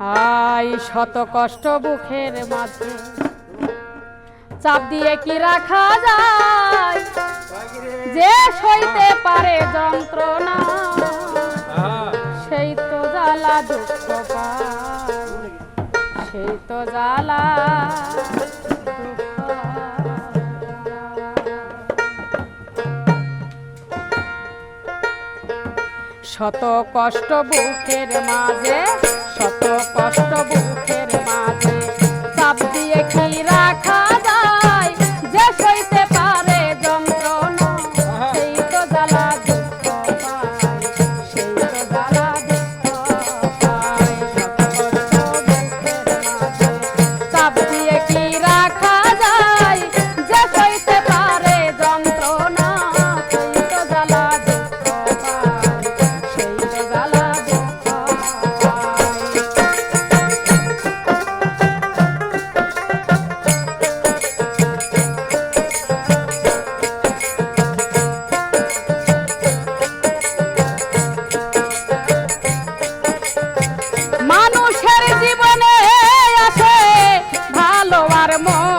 High শত কষ্ট বুকের মাঝে। চাপ দিয়ে কি রাখা যায়? যে সইতে পারে যন্ত্রণা, সেই তো জ্বালা দুঃখ সেই তো জ্বালা শত কষ্ট বুকের মাঝে amor.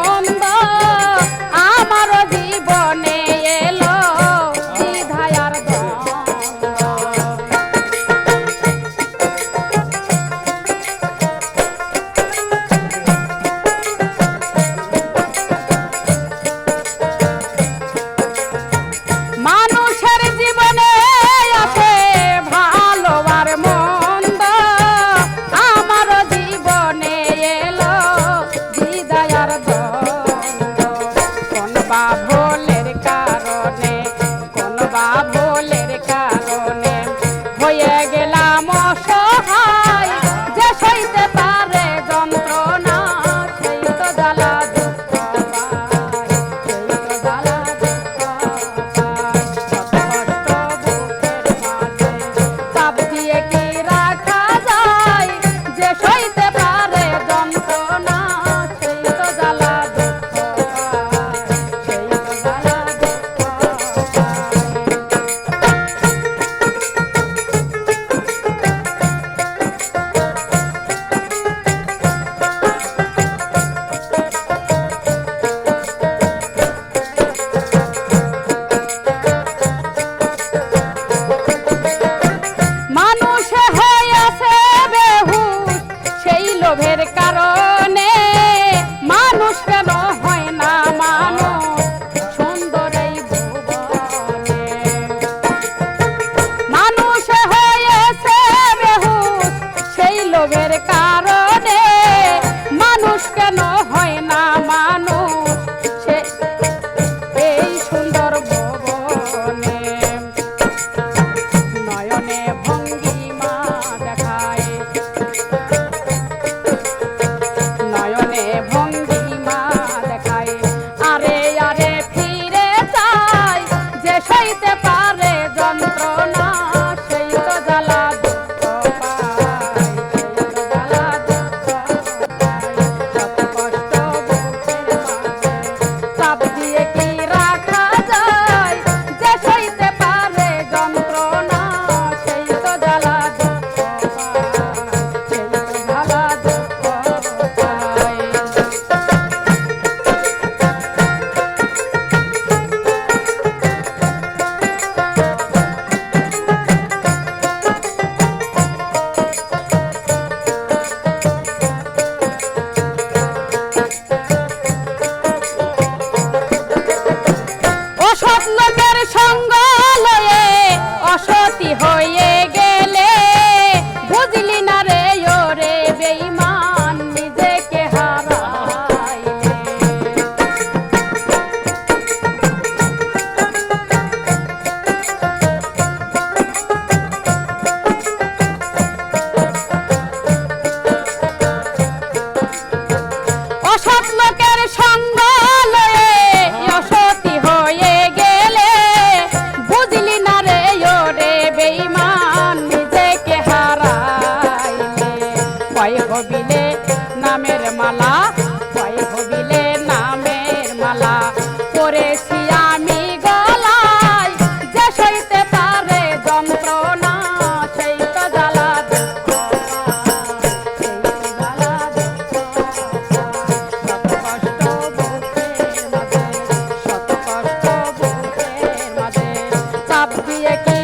নামের মালা, ভয় হবিলে নামের মালা। পরেছি আমি গলায়, যে সইতে পারে যন্ত্রণা, সেই তো জ্বালা দিয়ে কি